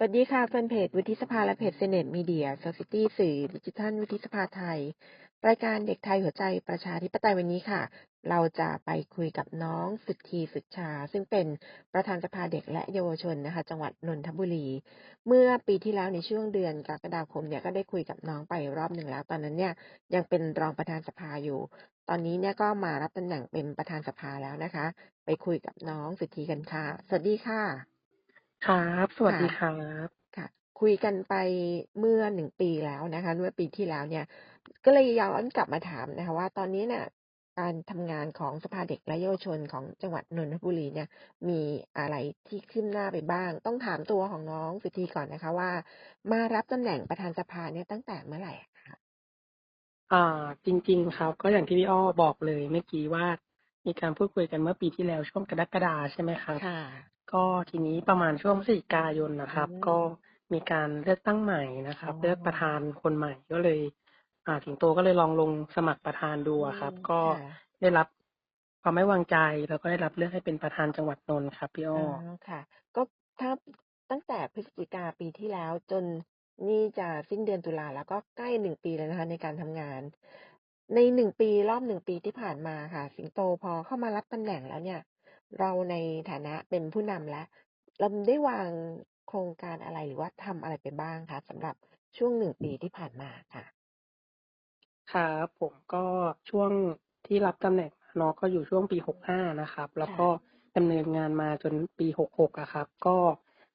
สวัสดีค่ะแฟนเพจวุฒิสภาและเพจเซเนตมีเดียโซซิตี้สื่อดิจิทัลวุฒิสภาไทย รายการเด็กไทยหัวใจประชาธิปไตยวันนี้ค่ะ เราจะไปคุยกับน้องสุดทีสุดชา ซึ่งเป็นประธานสภาเด็กและเยาวชนนะคะ จังหวัดนนทบุรี เมื่อปีที่แล้วในช่วงเดือนกรกฎาคมเนี่ยก็ได้คุยกับน้องไปรอบหนึ่งแล้ว ตอนนั้นเนี่ยยังเป็นรองประธานสภาอยู่ ตอนนี้เนี่ยก็มารับตำแหน่งเป็นประธานสภาแล้วนะคะ ไปคุยกับน้องสุดทีกันค่ะ สวัสดีค่ะ ครับ สวัสดีค่ะครับ ค่ะ คุยกันไปเมื่อหนึ่งปีแล้วนะคะเมื่อปีที่แล้วเนี่ย ก็เลยย้อนกลับมาถามนะคะ ว่าตอนนี้เนี่ยการทำงานของสภาเด็กและเยาวชนของจังหวัดนนทบุรีเนี่ย มีอะไรที่คืบหน้าไปบ้าง ต้องถามตัวของน้องสุธีก่อนนะคะว่า มารับตำแหน่งประธานสภาเนี่ยตั้งแต่เมื่อไหร่อะคะอ่า จริง ๆ ครับ ก็อย่างที่พี่อ้อบอกเลยเมื่อกี้ว่า มีการพูดคุยกันเมื่อปีที่แล้วช่วงกรกฎาใช่ไหมครับ ค่ะ ก็ทีนี้ประมาณช่วงพฤศจิกายนนะอืครับมก็มีการเลือกตั้งใหม่นะคอ๋รัอบเลือกประธานคนใหม่ก็เลย อ่าสิงโตก็เลยลองลงสมัครประธานดูอือะครับมก็ค่ะได้รับความไว้วางใจแล้วก็ได้รับเลือกให้เป็นประธานจังหวัดนนท์ครับพี่อ๋อ้ออค่ะ ก็ถ้าตั้งแต่พฤศจิกาปีที่แล้ว จนนี่จะสิ้นเดือนตุลาแล้วก็ใกล้หนึ่งปีแล้วนะคะ ในการทำงาน ในหนึ่งปีรอบหนึ่งปีที่ผ่านมาค่ะ สิงโตพอเข้ามารับตำแหน่งแล้วเนี่ย เราในฐานะเป็นผู้นำแล้ว เราได้วางโครงการอะไรหรือว่าทำอะไรไปบ้างคะสำหรับช่วงหนึ่งปีที่ผ่านมาค่ะ ครับผมก็ช่วงที่รับตำแหน่งมาเนาะก็อยู่ช่วงปี65นะครับ แล้วค่ะก็ดำเนินงานมาจนปี66อะครับ ก็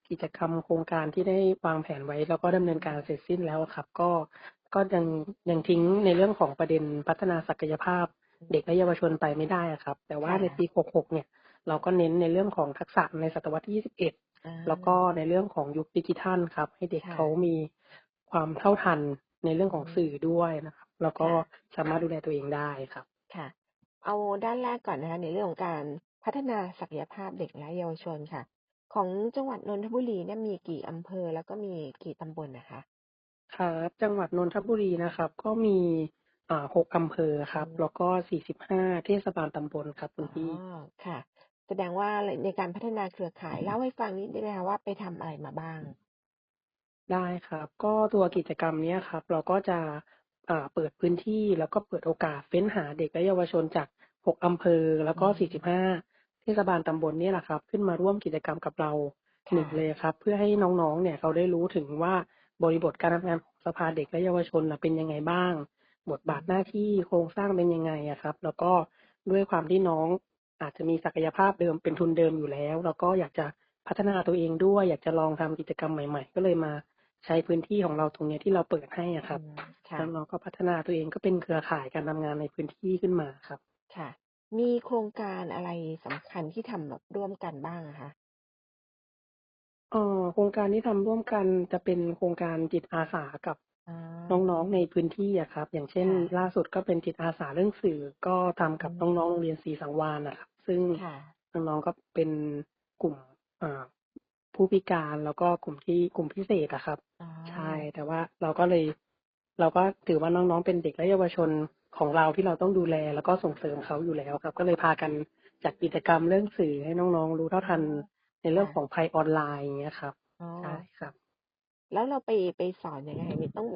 กิจกรรมโครงการที่ได้วางแผนไว้ แล้วก็ดำเนินการเสร็จสิ้นแล้วอะครับ ก็ก็ยังยังทิ้งในเรื่องของประเด็นพัฒนาศักยภาพ เด็กและเยาวชนไปไม่ได้อะครับ แต่ว่าค่ะในปี 66 เนี่ย เราก็เน้นในเรื่องของทักษะในศตวรรษที่ 21อาแล้วก็ในเรื่องของยุคดิจิทัลครับ ให้เด็กค่ะเขามีความเท่าทันในเรื่องอืของมสื่อด้วยนะครับ แล้วก็ค่ะสามารถดูแลตัวเองได้ครับ ค่ะ เอาด้านแรกก่อนนะคะในเรื่องของการพัฒนาศักยภาพเด็กและเยาวชนค่ะ ของจังหวัดนนทบุรีเนี่ยมีกี่อำเภอแล้วก็มีกี่ตำบลนะคะครับจังหวัดนนทบุรีนะครับ ก็มีอ่า6อำเภอคอืรับมแล้วก็ 45 เทศบาลตำบลครับคุอ๋ณอพี่ค่ะ แสดงว่าในการพัฒนาเครือข่ายเล่าให้ฟังนิดได้ไหมคะว่าไปทำอะไรมาบ้าง?ได้ครับ ก็ตัวกิจกรรมเนี้ยครับ เราก็จะอ่าเปิดพื้นที่แล้วก็เปิดโอกาสเฟ้นหาเด็กและเยาวชนจาก 6 อำเภอแล้วอืก็ม45 เทศบาลตำบลเนี่ยแหละครับ ขึ้นมาร่วมกิจกรรมกับเราคห่นึ่งะเลยครับ เพื่อให้น้องๆ เนี่ยเขาได้รู้ถึงว่าบริบทการทำงานของสภาเด็กและเยาวชนน่ะเป็นยังไงบ้าง บทอืบาทหน้ามที่โครงสร้างเป็นยังไงอะครับ แล้วก็ด้วยความที่น้อง อาจจะมีศักยภาพเดิมเป็นทุนเดิมอยู่แล้ว แล้วก็อยากจะพัฒนาตัวเองด้วย อยากจะลองทำกิจกรรมใหม่ ๆ ก็เลยมาใช้พื้นที่ของเราตรงเนี้ยที่เราเปิดให้อะคอืรับมค่ะน้องๆก็พัฒนาตัวเองก็เป็นเครือข่ายการทำงานในพื้นที่ขึ้นมาครับ ค่ะ มีโครงการอะไรสำคัญที่ทำแบบร่วมกันบ้างอะคะ?เอ่อโครงการที่ทำร่วมกันจะเป็นโครงการจิตอาสากับอ๋อน้องๆในพื้นที่อะครับ อย่างเช่นค่ะล่าสุดก็เป็นจิตอาสาเรื่องสื่อก็ทำอืกับมน้องๆโรงเรียนศรีสังวาลน่ะครับ ซึ่งค่ะน้องๆก็เป็นกลุ่มอ่าผู้พิการแล้วก็กลุ่มที่กลุ่มพิเศษอะครับอ๋อใช่ แต่ว่าเราก็เลย เราก็ถือว่าน้องๆเป็นเด็กและเยาวชนของเราที่เราต้องดูแลแล้วก็ส่งเสริมเขาอยู่แล้วครับ ก็เลยพากันจัดกิจกรรมเรื่องสื่อให้น้องๆ รู้เท่าอ๋ทัอนในเรื่ค่องขะองภัยออนไลน์อย่างเงี้ยครับอ๋อใช่ครับ แล้วเราไปไปสอนยังไง?มีต้อง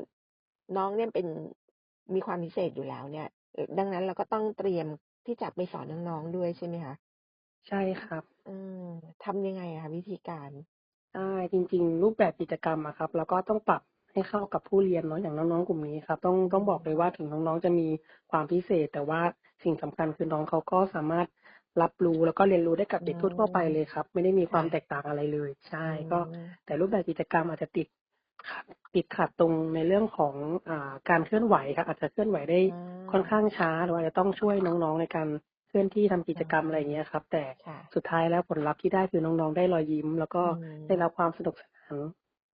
น้องเนี่ยเป็นมีความพิเศษอยู่แล้วเนี่ยเอ่อดังนั้นเราก็ต้องเตรียม ที่จะไปสอนน้องๆด้วยใช่ไหมคะ?ใช่ครับอืมทำยังไงอะคะวิธีการ?ใช่จริง ๆ รูปแบบกิจกรรมอะครับเราก็ต้องปรับให้เข้ากับผู้เรียนเนาะอย่างน้องๆกลุ่มนี้ครับ ต้องอืต้องบอกเลยมว่าถึงน้องๆจะมีความพิเศษ แต่ว่าสิ่งสำคัญคือน้องเขาก็สามารถรับรู้แล้วก็เรียนรู้ได้กับอืเด็กทั่วๆไปเลมยครับ ไม่ได้มีคค่วามะแตกต่างอะไรเลย ใช่อืก็มแต่รูปแบบกิจกรรมอาจจะติด ขัดติดขัดตรงในเรื่องของอ่าการเคลื่อนไหวครับอาจจะเคลื่อนไหวได้อ๋ค่อนข้าองช้าเราอาจจะต้องช่วยน้องๆในการเคลื่อนที่ทำกิอ๋จกรรมอะไรอย่างอเงี้ยครับ แต่ค่ะ สุดท้ายแล้วผลลัพธ์ที่ได้คือน้องๆได้รอยยิ้ม แล้วก็อืได้รัมบความสนุกสนาน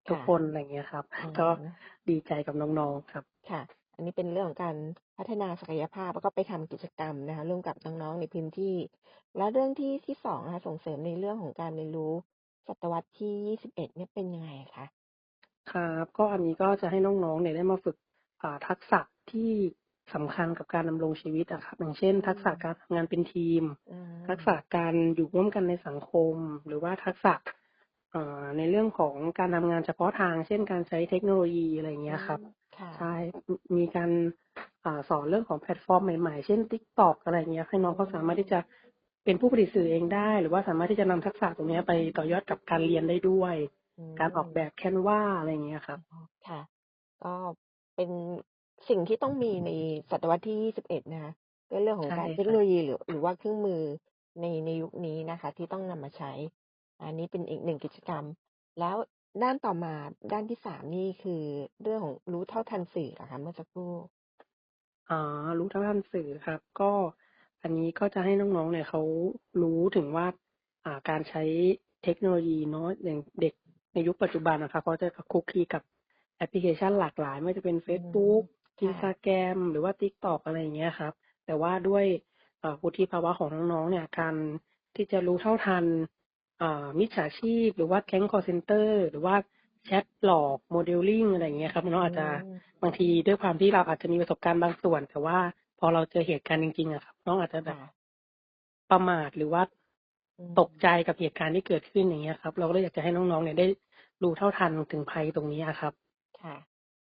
ทุคก่ะ คนอะไรอย่างเงี้ยครับ อืก็ม ดีใจกับน้องๆครับ ค่ะ อันนี้เป็นเรื่องของการพัฒนาศักยภาพแล้วก็ไปทำกิจกรรมนะคะร่วมกับน้องๆในพื้นที่ แล้วเรื่องที่ที่2นะคะส่งเสริมในเรื่องของการเรียนรู้ศตวรรษที่21เนี่ยเป็นยังไงอะคะ? ครับ ก็อันนี้ก็จะให้น้องๆเนี่ยได้มาฝึกอ่าทักษะที่สำคัญกับการดำรงชีวิตอะครับ อย่างเช่นอืทักษะมการทำงานเป็นทีม อืทักษะมการอยู่ร่วมกันในสังคม หรือว่าทักษะเอ่อในเรื่องของการทำงานเฉพาะทาง เช่น การใช้เทคโนโลยีอะไรอย่างอเืงี้ยครับมค่ใช่ะมมีการอ่าสอนเรื่องของแพลตฟอร์มใหม่ๆ เช่น TikTok อะไรอย่างเงี้ย ให้น้องเขาสามารถที่จะเป็นผู้ผลิตสื่อเองได้ หรือว่าสามารถที่จะนำทักษะตรงเนี้ยไปต่อยอดกับการเรียนได้ด้วยอื การออกแบมบ Canva อะไรอย่างเงี้ยครัอ๋บอค่ะ ก็เป็นสิ่งที่ต้องมีในศตวรรษที่ 21 นะคะก็เรื่องขใอชง่การเทคครโนับโลยีหรือหรือว่าเครื่องมือในในยุคนี้นะคะ ที่ต้องนำมาใช้ อันนี้เป็นอีก1กิจกรรม แล้วด้านต่อมาด้านที่3นี่คือเรื่องของรู้เท่าทันสื่อเหรอคะเมื่อสักครู่?อ๋อรู้เท่าทันสื่อครับ ก็อันนี้ก็จะให้น้องๆเนี่ยเขารู้ถึงว่า อ่าการใช้เทคโนโลยีเนาะอย่างเด็ก ในยุคปัจจุบันอะครับเขาจะคลุกคลีกับแอปพลิเคชันหลากหลาย ไม่ว่าจะเป็นเฟอืมซบุ๊กค่ะ Instagram หรือว่า TikTok อะไรอย่างเงี้ยครับ แต่ว่าด้วยเอ่อวุฒิภาวะของน้องๆเนี่ยการที่จะรู้เท่าทันอ่ามิจฉาชีพ หรือว่าแก๊งคอลเซนเตอร์หรือว่าแชตหลอก modeling อะไรอย่างเงี้ยครับน้องอือาจจะมบางทีด้วยความที่เราอาจจะมีประสบการณ์บางส่วน แต่ว่าพอเราเจอเหตุการณ์จริงๆอะครับน้องอาจจะแบค่บะประมาทหรือว่าอื ตกใจมกับเหตุการณ์ที่เกิดขึ้นอย่างเงี้ยครับ เราก็เลยอยากจะให้น้องๆเนี่ยได้รู้เท่าทันถึงภัยตรงนี้อะครับ ค่ะ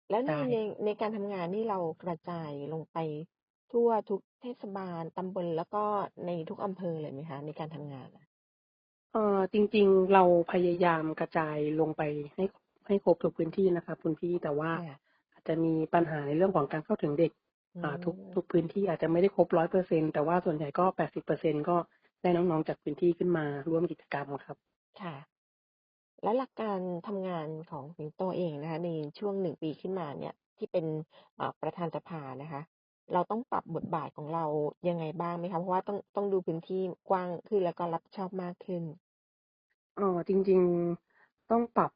แล้วใชในใน่ในการทำงานนี่เรากระจายลงไปทั่วทุกเทศบาลตำบลแล้วก็ในทุกอำเภอเลยไหมคะในการทำงานอะ?เอ่อจริงๆเราพยายามกระจายลงไปให้ให้ครบทุกพื้นที่นะครับคุณพี่แต่ว่าค่ะ อาจจะมีปัญหาในเรื่องของการเข้าถึงเด็กอือ่าทุกมทุกพื้นที่อาจจะไม่ได้ครบ100%แต่ว่าส่วนใหญ่ก็80%ก็ ได้น้องๆจากพื้นที่ขึ้นมาร่วมกิจกรรมครับ ค่ะ แล้วหลักการทำงานของสิงโตเองนะคะ ในช่วง1ปีขึ้นมาเนี่ย ที่เป็นอ่าประธานสภานะคะ เราต้องปรับบทบาทของเรายังไงบ้างไหมคะ?เพราะว่าต้องต้องดูพื้นที่กว้างขึ้นแล้วก็รับผิดชอบมากขึ้นเอ่อจริง ๆต้องปรับ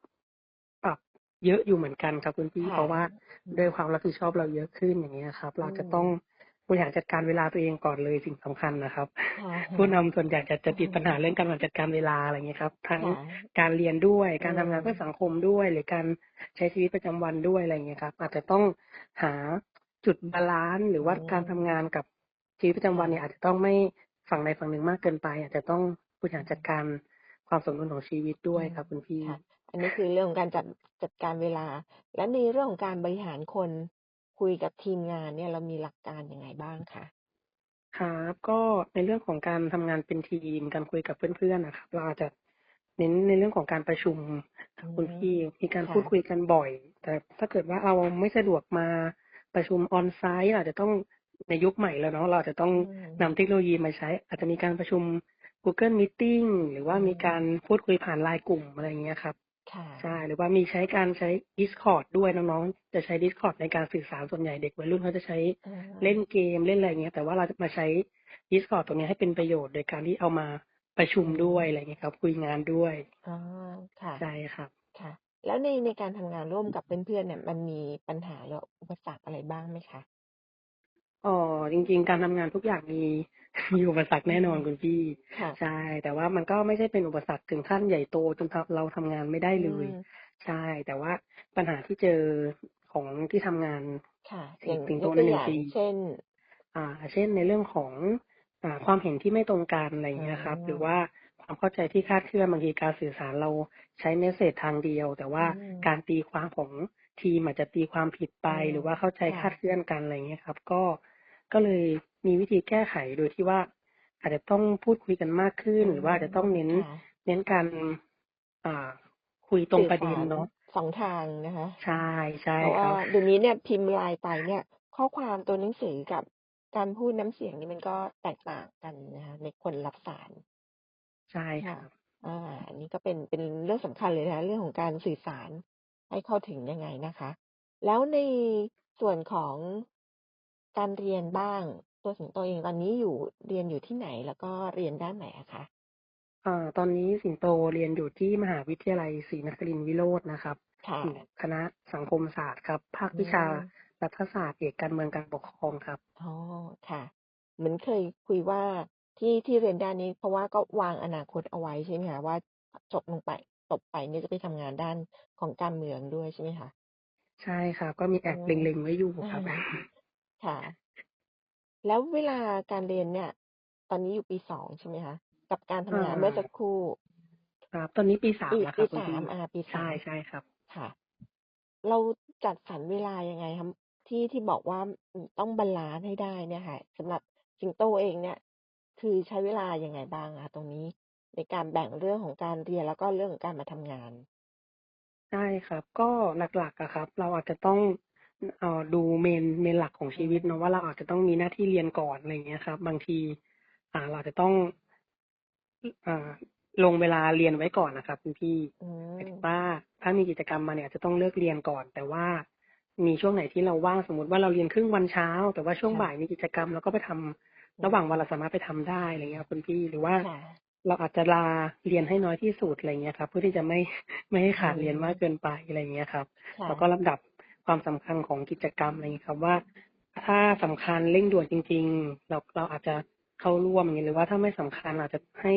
ปรับเยอะอยู่เหมือนกันครับคุณพี่ค่เพะราะว่าอืด้วยมความรับผิดชอบเราเยอะขึ้นอย่างเงี้ยครับอเืราจะต้องมบ ริหารจัดการเวลาตัวเองก่อนเลยสิ่งสำคัญน่ะครับค่ะผู้นำส่วนใหญ่จะจะติดปัญหาเรื่องการบริหารจัดการเวลาอะไรอย่างเงี้ยครับ ทั้งค่ะการเรียนด้วยอืการทำงานเพื่อมสังคมด้วย หรือการใช้ชีวิตประจำวันด้วยอะไรอย่างเงี้ยครับ อาจจะต้องหาจุดบาลันซ์หรืออืว่าการทำงานมกับชีวิตประจำคว่ันเนี่ยะอาจจะต้องไม่ฝั่งใดฝั่งหนึ่งมากเกินไป อาจจะต้องบริอหืารจัดมการความสมดุลของชีวิตด้อวืมยครับคุณพี่ค่ะอันนี้คือเรื่องของการจัดจัดการเวลา และในเรื่องของการบริหารคน คุยกับทีมงานเนี่ยเรามีหลักการยังไงบ้างคะ?ครับก็ในเรื่องของการทำงานเป็นทีมการคุยกับเพื่อนๆอะครับ เราอาจจะเน้นในเรื่องของการประชุมคอืรับคุณมพี่มีการคพู่ดคุะยกันบ่อย แต่ถ้าเกิดว่าเราไม่สะดวกมาประชุม on-site เราอาจจะต้องในยุคใหม่แล้วเนาะเราอาจจะต้องอืนมำเทคโนโลยีมาใช้ อาจจะมีการประชุม Google Meeting หรืออว่ามีกาืมรพูดคุยผ่าน LINE กลุ่มอะไรอย่างเงี้ยครับค่ ใช่ะหรือว่ามีใช้การใช้ Discord ด้วยน้องๆจะใช้ Discord ในการสื่อสารส่วนใหญ่เด็กวัยรุ่นเขาจะใช้อเล่นาเกมเล่นอะไรอย่างเงี้ยแต่ว่าเราจะมาใช้ Discord ตรงเนี้ยให้เป็นประโยชน์โดยการที่เอามาประชุอืมด้วยมอะไรอย่างงี้ครับคุยงานด้วยอ๋อค่ะใช่ครับค่ะ แล้วในในการทำงานร่วมกับเพื่อนๆเนี่ย มันมีปัญหาหรืออุปสรรคอะไรบ้างไหมคะ? เอ่อจริง ๆ การทำงานทุกอย่างมี มีอุปสรรคอืมแน่นอนคุณพี่ ค่ะ ใช่ แต่ว่ามันก็ไม่ใช่เป็นอุปสรรคถึงขั้นใหญ่โตจนทำเราทำงานไม่ได้อืเลย ม ใช่ แต่ว่าปัญหาที่เจอของที่ทำงานค่ะสอิย่างสิงโยตกใตนัวหนอึย่งางปี เช่น?อ่า เช่นในเรื่องของ อ่า ความเห็นที่ไม่ตรงกันอะไรออ๋ย่างเงี้ยครับ หรืออว่าความเข้าใจที่คลาดเคลื่อนบางทีการสื่อสารเราใช้เมสเสจทางเดียว แต่วอ่ืามการตีความของทีมอาจจะตีความผิดไป อืมหรือว่าเข้าใจค่คลาดะเคลื่อนกันอะไรอย่างเงี้ยครับ ก็ ก็เลยมีวิธีแก้ไขโดยที่ว่า อาจจะต้องพูดคุยกันมากขึ้อืนหรือว่าอาจจะต้องมเน้นค่ะเน้นการอ่าคุยตรสงื่อสประเด็ารนเนาะ2ทางนะคะ ใช่ใช่เพราะวค่ราับเดี๋ยวนี้เนี่ยพิมพ์ LINE ไปเนี่ย ข้อความตัวหนังสือกับการพูดน้ำเสียงนี่มันก็แตกต่างกันนะคะในคนรับสารใช่คค่ระับอาอันนี้ก็เป็นเป็นเรื่องสำคัญเลยนะคะเรื่องของการสื่อสารให้เข้าถึงยังไงนะคะ แล้วในส่วนของ การเรียนบ้าง ตัวสิงโตเองตอนนี้อยู่เรียนอยู่ที่ไหน?แล้วก็เรียนด้านไหนอะคะ?อ่าตอนนี้สิงโตเรียนอยู่ที่มหาวิทยาลัยศรีนครินทร์วิโรจน์นะครับค่อยู่ะคณะสังคมศาสตร์ครับ ภาคอืวิชามรัฐศาสตร์เอกการเมืองการปกครองครับอ๋อค่ะ เหมือนเคยคุยว่าที่ที่เรียนด้านนี้ เพราะว่าก็วางอนาคตเอาไว้ใช่ไหมคะ?ว่าจบลงไปจบไปเนี่ยจะไปทำงานด้านของการเมืองด้วยใช่ไหมคะ?ใช่ครับก็มีแออืบมเล็งๆไว้อยู่ครับ ค่ะ แล้วเวลาการเรียนเนี่ย ตอนนี้อยู่ปี2ใช่ไหมคะ?กับการทอำงานเมื่อสัากครู่ครับ ตอนนี้ปี3ปีแล้วคปีรับคุณสาพี่มอาปีใช่3ใช่ครับ ค่ะ เราจัดสรรเวลายังไงคะที่ที่บอกว่าอืมต้องบาลันซ์ให้ได้เนี่ยค่ะสำหรับสิงโตเองเนี่ย คือใช้เวลายังไงบ้างอะคะตรงนี้ในการแบ่งเรื่องของการเรียนแล้วก็เรื่องของการมาทำงาน?ใช่ครับ ก็หลักๆอะครับ เราอาจจะต้อง เอ่อดู main main หลักของอืชีวิตเนาะว่ามเราอาจจะต้องมีหน้าที่เรียนก่อนอะไรอย่างเงี้ยครับ บางที อ่า เราอาจจะต้องออ่าลงเวลาเรียนไว้ก่อนน่ะครับคุณพี่อืหมายถึงมว่าถ้ามีกิจกรรมมาเนี่ยอาจจะต้องเลิกเรียนก่อน แต่ว่ามีช่วงไหนที่เราว่างสมมุติว่าเราเรียนครึ่งวันเช้า แต่ว่าช่วงค่บ่าะยมีกิจกรรมเราก็ไปทำอืระหว่างวันมเราสามารถไปทำได้อะไรอย่างเงี้ยครับคุณพี่หรือว่าค่ะเราอาจจะลาเรียนให้น้อยที่สุดอะไรอย่างเงี้ยครับ เพื่อที่จะไม่ไม่ให้อืขาดเรียนมากมเกินไปอะไรอย่างเงี้ยครับค่แล้วก็ะลำดับ ความสำคัญของกิจกรรมอะไรอย่างงี้ครับว่า ถ้าสำคัญเร่งด่วนจริง ๆ เราเราอาจจะเข้าร่วมอย่างงี้หรือว่าถ้าไม่สำคัญอาจจะให้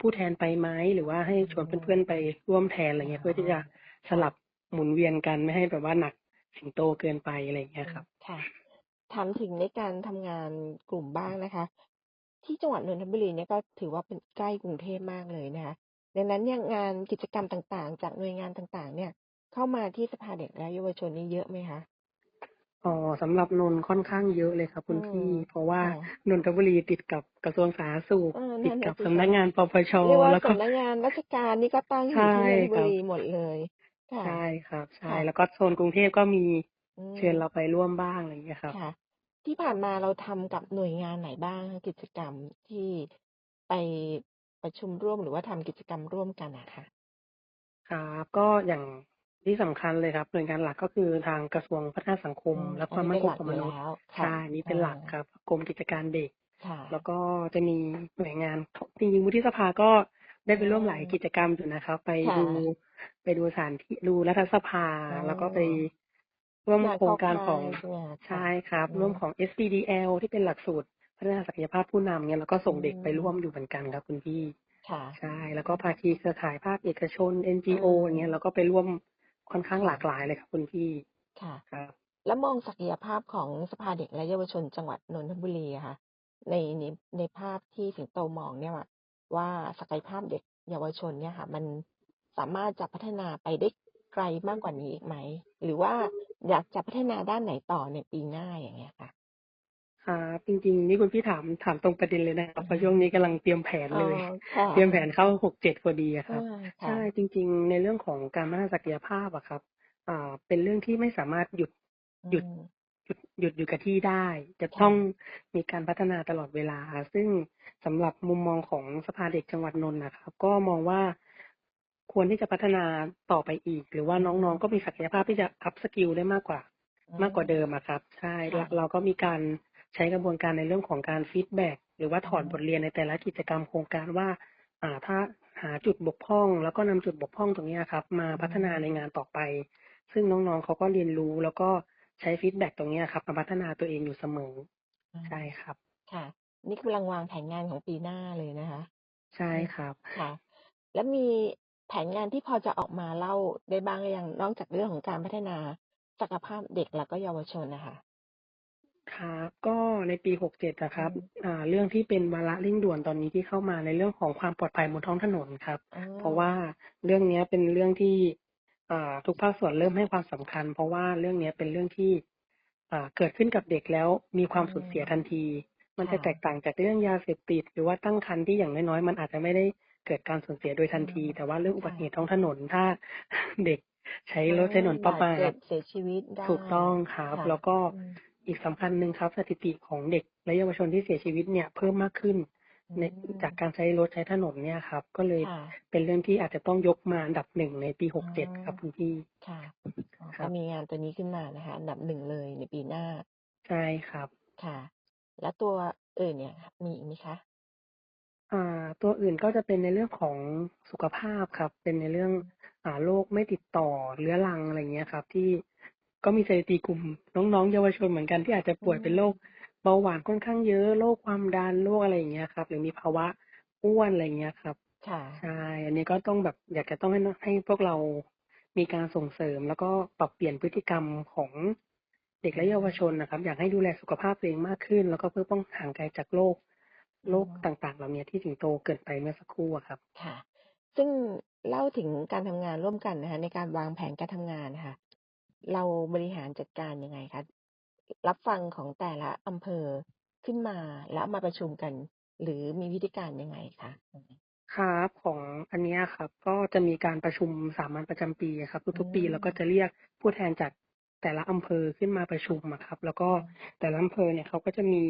ผู้แทนไปไหมหรือว่าให้ชวนเพื่อนๆไปร่วมแทนอะไรอ๋อเงี้ยเพื่อที่จะสลับหมุนเวียนกันไม่ให้แบบว่าหนักสิงโตเกินไปอะไรอย่างเงี้ยครับค่ะถามถึงในการทำงานกลุ่มบ้างนะคะ ที่จังหวัดนนทบุรีเนี่ยก็ถือว่าเป็นใกล้กรุงเทพมากเลยนะคะดังนั้นเนี่ยงานกิจกรรมต่างๆ จากหน่วยงานต่างๆ เนี่ย เข้ามาที่สภาเด็กและเยาวชนนี่เยอะไหมคะ?อ๋อสำหรับนนท์ค่อนข้างเยอะเลยครับอืคุณมพี่ เพราะว่าค่ะนนทบุรีติดกับกระทรวงสาธารณสุขเออตินั่ดนกัน่ะบสิสำนัคะกงานปปชเรียกว่าแล้วก็สำนักงานราชการนี่ก็ตั้งอใชยู่่ที่นนทบุครับรีหมดเลยค่ะใช่ครับใช่ค่ะแล้วก็โซนกรุงเทพก็มีอืเชิญมเราไปร่วมบ้างอะไรอย่างเงี้ยครับค่ะที่ผ่านมาเราทำกับหน่วยงานไหนบ้างคะกิจกรรมที่ไปประชุมร่วมหรือว่าทำกิจกรรมร่วมกันอะค่ะ?ครับก็อย่าง ที่สำคัญเลยครับ หน่วยงานหลักก็คือทางกระทรวงพัฒนาสังคอืมมและอัคนวามนี้มั่เป็นนคหงลักของอมยู่นุษย์แล้วใชค่ะ่อันนี้อเป็นหลักาครับกรมกิจการเด็ก ค่ะ แล้วก็จะมีหน่วยงานทจริงๆวุฒิสภาก็ได้อืไปร่วมหลายมกิจกรรมอยู่นะครับ ไปค่ะดูไปดูสถานที่ดูรัฐสภา อ๋อแล้วก็ไปร่วมงานโครงการเข้าขค่าองยใช่ไหมคะ?ใช่ค่ะครับ อืร่วมมของ SPDL ที่เป็นหลักสูตรพัฒนาศักยภาพผู้นำเงี้ยเราก็อืส่งเด็กไปร่วมมอยู่เหมือนกันครับคุณพี่ค่ะ ใช่ แล้วก็ภาคีเครือข่ายภาคเอกชนอื NGO อย่างเงี้ยมเราก็ไปร่วม ค่อนข้างค่หะลากหลายเลยครับคุณพี่ค่ะครับ แล้วมองศักยภาพของสภาเด็กและเยาวชนจังหวัดนนทบุรีอะค่ะในในในภาพที่สิงโตมองเนี่ยว่าศักยภาพเด็กเยาวชนเนี่ยค่ะ มันสามารถจะพัฒนาไปได้ไกลมากกว่านี้อีกไหม?หรือว่าอยากจะพัฒนาด้านไหนต่อในปีหน้าอย่างเงี้ยค่ะ ครับจริงๆ นี่คุณพี่ถามถามตรงประเด็นเลยนะครัอืบอเพราะช่วงนี้กำลังเตรียมแผนอ๋อเลยค่ะเตรียมแผนเข้า67พอดีอะเอครับอคใช่่ะจริง ๆ ในเรื่องของการพัฒนาศักยภาพอะครับ อ่า เป็นเรื่องที่ไม่สามารถหยุดอืหยุดมหยุดหยุดอยู่กับที่ได้ จะค่ต้องะมีการพัฒนาตลอดเวลา ซึ่งสำหรับมุมมองของสภาเด็กจังหวัดนนท์น่ะครับ ก็มองว่าควรที่จะพัฒนาต่อไปอีก หรือว่าอืน้องมๆก็มีศักยภาพที่จะ up สกิลได้มากกว่า อืมากกว่าเดิมมอะครับ ใช่คเร่ะาเราก็มีการ ใช้กระบวนการในเรื่องของการฟีดแบ็กหรือว่าอืถอดบทมเรียนในแต่ละกิจกรรมโครงการว่าอ่าถ้าหาจุดบกพร่อง แล้วก็นำจุดบกพร่องตรงเนี้ยครับ มาอืพัฒนาในมงานต่อไป ซึ่งน้องๆเขาก็เรียนรู้แล้วก็ใช้ฟีดแบ็กตรงเนี้ยครับมาพัฒนาตัวเองอยู่เสมออืใช่มครับ ค่ะ นี่กำลังวางแผนงานของปีหน้าเลยนะคะ ใช่อืมครับค่ะ แล้วมีแผนงานที่พอจะออกมาเล่าได้บ้างหรือยัง?นอกจากเรื่องของการพัฒนาศักยภาพเด็กและก็เยาวชนน่ะค่ะ ครับก็ในปี 67อะคอืรับมอ่าเรื่องที่เป็นวาระเร่งด่วนตอนนี้ที่เข้ามาในเรื่องของความปลอดภัยบนท้องถนนครับ อ๋อเพราะว่าเรื่องเนี้ยเป็นเรื่องที่อ่าทุกภาคส่วนเริ่มให้ความสำคัญ เพราะว่าเรื่องเนี้ยเป็นเรื่องที่อ่าเกิดขึ้นกับเด็กแล้วมีคอืวามสูญเสียมทันที มันค่จะแตะกต่างจากเรื่องยาเสพติด หรือว่าตั้งครรภ์ที่อย่างน้อยๆมันอาจจะไม่ได้เกิดการสูญเสียโดยอืทันมทีแต่ว่าเรื่องอุคบั่ะ ติเหตุท้องถนนถ้า เด็กใช้อืรถใช้ถนมนประบาดมาเจ็บทเสียชีวิตได้ถูกต้องครับ ค่ะ แล้วก็อืม อีกสำคัญหนึ่งครับ สถิติของเด็กและเยาวชนที่เสียชีวิตเนี่ยเพิ่มมากขึ้นอืในจากมการใช้รถใช้ถนนเนี่ยครับ ก็เลยค่ะเป็นเรื่องที่อาจจะต้องยกมาอันดับ1ในปีอ๋อ67ครับคุณพี่ค่ะอ๋อคกร็ับมีงานตัวนี้ขึ้นมานะคะอันดับ1เลยในปีหน้า ใช่ครับค่ะ แล้วตัวอื่นเนี่ยมีอีกไหมคะ?อ่า ตัวอื่นก็จะเป็นในเรื่องของสุขภาพครับ เป็นในเรื่องอืมอ่าโรคไม่ติดต่อเรื้อรังอะไรอย่างเงี้ยครับ ที่ ก็มีสถิติกลุ่มน้องๆเยาวชนเหมือนกันที่อาจจะอืป่วยเป็นโรคมเบาหวานค่อนข้างเยอะโรคความดันโรคอะไรอย่างเงี้ยครับ หรือมีภาวะอ้วนอะไรอย่างเงี้ยครับค่ะใช่อันนี้ก็ต้องแบบอยากจะต้องให้นให้พวกเรามีการส่งเสริม แล้วก็ปรับเปลี่ยนพฤติกรรมของเด็กอืและเยาวมชนน่ะครับ อยากให้ดูแลสุขภาพตัวเองมากขึ้น แล้วก็เพื่อป้องห่างไกลจากโรคอืโรคตม่างๆ เหล่าเนี้ยที่สิงโตเกริ่นไปเมื่อสักครู่อะครับค่ะสซึ่งเล่าถึงการทำงานร่วมกันนะคะในการวางแผนการทำงานค่ะ เราบริหารจัดการยังไงคะรับฟังของแต่ละอำเภอขึ้นมาแล้วเอามาประชุมกัน หรือมีวิธีการยังไงคะ?ครับของอันเนี้ยครับ ก็จะมีการประชุมสามัญประจำปีอะครับอืทุกๆปีเราก็มจะเรียกผู้แทนจากแต่ละอำเภอขึ้นมาประชุมอะครับ แล้วก็อืมแต่ละอำเภอเนี่ยเขาก็จะมี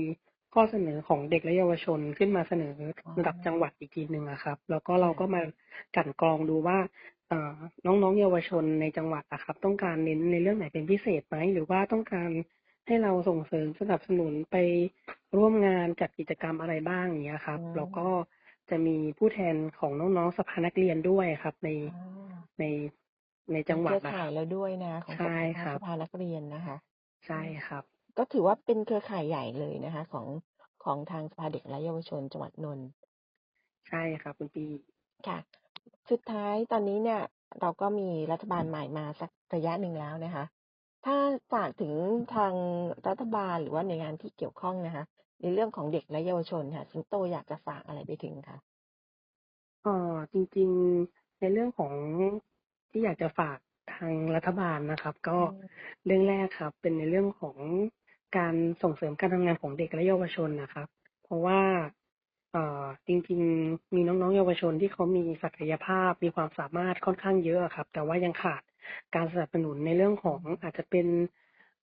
ข้อเสนอของเด็กและเยาวชนขึ้นมาเสนออ๋ระดับจังหวัอดอีกทีหนึ่งอะครับ แล้วก็คเรา่ะก็มากลั่นกรองดูว่าเอ่อ น้องๆเยาวชนในจังหวัดอะครับ ต้องการเน้นในเรื่องไหนเป็นพิเศษไหมหรือว่าต้องการให้เราส่งเสริมสนับสนุนไปร่วมงานจัดกิจกรรมอะไรบ้างอย่างเงี้ยครัอืบแล้วก็มจะมีผู้แทนของน้องๆสภานักเรียนด้วยครับ ในอ๋อในในเปจ็ังหวนเคัรดืออะข่คารับยแล้วด้วยนะของใชส่ภาครับสภานักเรียนนะคะ ใชอื่มครับ ก็ถือว่าเป็นเครือข่ายใหญ่เลยนะคะ ของของทางสภาเด็กและเยาวชนจังหวัดนนท์ใช่ครับคุณพี่ค่ะ สุดท้ายตอนนี้เนี่ยเราก็มีรัฐบาลใหม่มาสักระยะหนึ่งแล้วนะคะ ถ้าฝากถึงทางรัฐบาลหรือว่าหน่วยงานที่เกี่ยวข้องนะคะ ในเรื่องของเด็กและเยาวชนค่ะสิงโตอยากจะฝากอะไรไปถึงคะ?เอ่อจริงๆในเรื่องของที่อยากจะฝากทางรัฐบาลนะครับ ก็อืมเรื่องแรกครับ เป็นในเรื่องของการส่งเสริมการทำงานของเด็กและเยาวชนน่ะครับ เพราะว่า เอ่อจริงๆ มีน้องๆ เยาวชนที่เขามีศักยภาพ มีความสามารถค่อนข้างเยอะอะครับ แต่ว่ายังขาดการสนับสนุนในเรื่องขอืองมอาจจะเป็น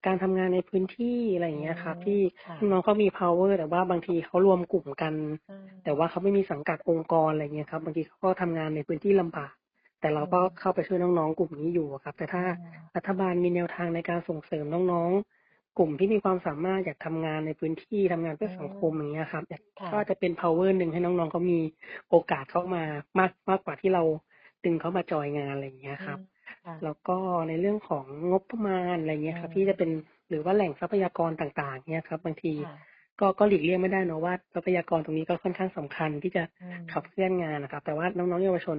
การทำงานในพื้นที่อะไรออืย่างเงี้ยครับมที่ค่ะ น้องๆเขามีเพาว์เออร์แต่ว่าบางทีเขารวมกลุ่มกัน อืแต่มว่าเขาไม่มีสังกัดองค์กรอะไรเงี้ยครับบางทีเขาก็ทำงานในพื้นที่ลำบากแต่เรอืาก็มเข้าไปช่วยน้องๆ กลุ่มนี้อยู่อะครับ แต่อถ้าารัฐบาลมีแนวทางในการส่งเสริมน้องๆ กลุ่มที่มีความสามารถอยากทำงานในพื้นที่ทำงานเพื่อือสังคมมอย่างเงี้ยครับอยากค่ก็ะจะเป็นเพาว์เออร์หนึ่งให้น้องๆเขามีโอกาสเข้ามามากมากกว่าที่เราดึงเขามาจอยงานอะไรอย่างเงี้ยอืมครับค่ะแล้วก็ในเรื่องของงบประมาณอะไรเองืี้ยครับ ที่จะมเป็นหรือว่าแหล่งทรัพยากรต่าง ๆเงี้ยครับ บางทีค่ะก็ก็หลีกเลี่ยงไม่ได้เนาะว่าทรัพยากรตรงนี้ก็ค่อนข้างสำคัญที่จะอืขับมเคลื่อนงานอะครับ แต่ว่าน้องๆเยาวชน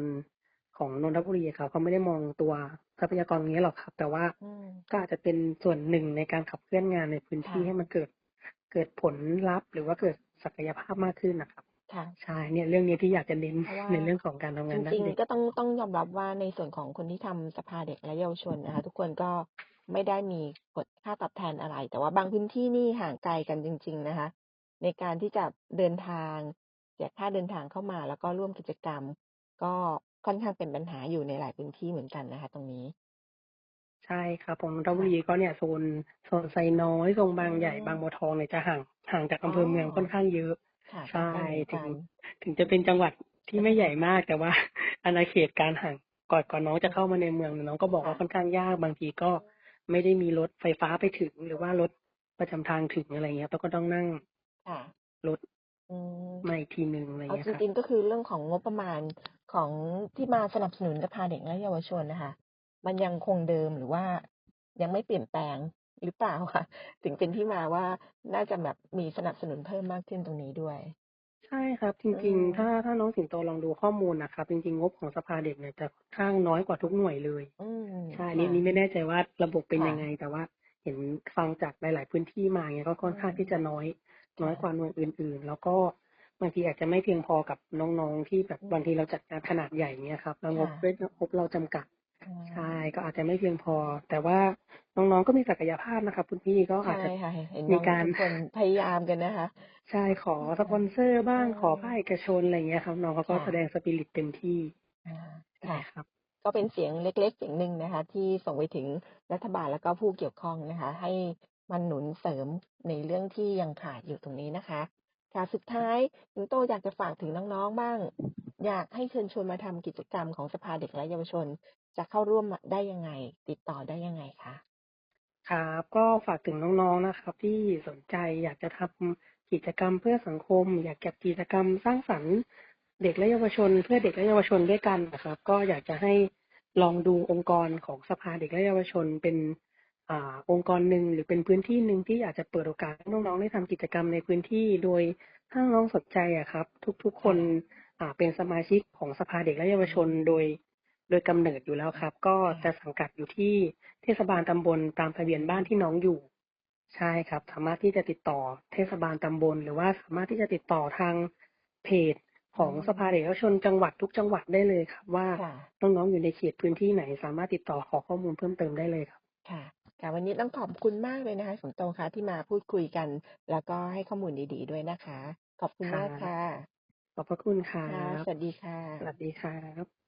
ของนนทบุรีอะครับเขาไม่ได้มองตัวทรัพยากรตรงนี้หรอกครับ แต่ว่าอืมก็อาจจะเป็นส่วนหนึ่งในการขับเคลื่อนงานในพื้นคท่ี่ะให้มันเกิดเกิดผลลัพธ์ หรือว่าเกิดศักยภาพมากขึ้นน่ะครับค่ะใช่เนี่ยเรื่องนี้ที่อยากจะเน้นเพราะว่าในเรื่องของการทำงจานด้ารนิงเด็กๆก็ต้องต้องยอมรับว่าในส่วนของคนที่ทำสภาเด็กและเยาวชนนะคะทุกคนก็ไม่ได้มีผลค่าตอบแทนอะไร แต่ว่าบางพื้นที่นี่ห่างไกลกันจริง ๆนะคะ ในการที่จะเดินทางเสียค่าเดินทางเข้ามาแล้วก็ร่วมกิจกรรม ก็ค่อนข้างเป็นปัญหาอยู่ในหลายพื้นที่เหมือนกันนะคะ ตรงนี้ ใช่ครับของนนทคบุ่รีะก็เนี่ยโซนโซนไซน้อยตรงอืบางใหญ่บางมบัวทองเนี่ยจะห่างห่างจากอ๋ออำเภอเมืองค่อนข้างเยอะค่ะใใชกล่้ๆเหมือนถกึงันถึงจะเป็นจังหวัดที่ไม่ใหญ่มากแต่ว่าอาณาเขตการห่างก่อนก่อนน้องจะเข้ามาในเมืองน้องก็บอกค่ว่าะค่อนข้างยากบางทีก็ไม่ได้มีรถไฟฟ้าไปถึง หรือว่ารถประจำทางถึงอะไรอย่างเงี้ยเราก็ต้องนั่งค่ะรถอืมมาอีกทีหนึ่งอะไรเอาเงี้ยครับจริงๆก็คือเรื่องของงบประมาณ ของที่มาสนับสนุนสภาเด็กและเยาวชนน่ะค่ะมันยังคงเดิมหรือว่ายังไม่เปลี่ยนแปลงหรือเปล่าคะ?ถึงเป็นที่มาว่าน่าจะแบบมีสนับสนุนเพิ่มมากขึ้นตรงนี้ด้วย ใช่ครับจอืริง ๆ ถ้ามถ้าน้องสิงโตลองดูข้อมูลน่ะครับจริงๆงบของสภาเด็กเนี่ยจะค่อนข้างน้อยกว่าทุกหน่วยเลยอืมใช่คอันนี่้อันนี้ะไม่แน่ใจว่าระบบเป็นค่ยังไงะแต่ว่าเห็นฟังจากหลาย ๆ พื้นที่มาอย่างเงี้ยก็อคื่อนข้างมที่จะน้อยคน้่อยกะว่าหน่วยอื่น ๆ แล้วก็ บางทีอาจจะไม่เพียงพอกับน้องๆที่แบบอืบางทีเรามจัดงานขนาดใหญ่อย่างเงี้ยครับแล้วคง่บะด้วยงบเราจำกัดอืใช่มก็อาจจะไม่เพียงพอ แต่ว่าน้องๆก็มีศักยภาพนะครับคุณพี่ก็ใชอ่าจจะค่ะเห็นเห็นมนี้องกาทรุกคนพยายามกันนะคะใช่ขอสค่ปะอนเซอร์บเ้อางขอภาคอเอกชนอะไรอย่างเงี้ยครับน้องเขาคก็่แสะดง spirit เต็มที่อาใช่ค่ะครับ ก็เป็นเสียงเล็กๆเสียงหนึ่งนะคะ ที่ส่งไปถึงรัฐบาลแล้วก็ผู้เกี่ยวข้องนะคะ ให้มาหนุนเสริมในเรื่องที่ยังขาดอยู่ตรงนี้นะคะ ค่ะสุดท้ายสิงโตอยากจะฝากถึงน้องๆบ้าง อยากให้เชิญชวนมาทำกิจกรรมของสภาเด็กและเยาวชน จะเข้าร่วมได้ยังไง?ติดต่อได้ยังไงคะ?ครับก็ฝากถึงน้องๆนะครับ ที่สนใจอยากจะทำกิจกรรมเพื่อสังคม อยากจัดกิจกรรมสร้างสรรค์เด็กและเยาวชน เพื่อเด็กและเยาวชนด้วยกันนะครับ ก็อยากจะให้ลองดูองค์กรของสภาเด็กและเยาวชนเป็น อ่าองค์กรหนึ่งหรือเป็นพื้นที่หนึ่งที่อยากจะเปิดโอกาสให้น้องๆได้ทำกิจกรรมในพื้นที่โดยถ้าน้องสนใจอะครับ ทุกๆคค่นะอ่าเป็นสมาชิกของสภาเด็กและเยาวอืชนโดยมโดยกำเนิดอยู่แล้วครับ ก็ค่จะะสังกัดอยู่ที่เทศบาลตำบลตามทะเบียนบ้านอืมที่น้องอยู่ ใช่ครับ สามารถที่จะติดต่อเทศบาลตำบล หรือว่าสามารถที่จะติดต่อทางเพจของสภาเด็กเยาวชนจังหวัดทุกจังหวัดได้เลยครับ ว่าค่ะน้องๆอยู่ในเขตพื้นที่ไหน สามารถติดต่อขอข้อมูลเพิ่มเติมได้เลยครับค่ะ ค่ะวันนี้ต้องขอบคุณมากเลยนะคะสมตรงค่ะที่มาพูดคุยกัน แล้วก็ให้ข้อมูลดีๆด้วยนะคะ ขอบคุณครัมากบค่ะ ขอบพระคุณครัค่ะบสวัสดีค่ะ สวัสดีครับ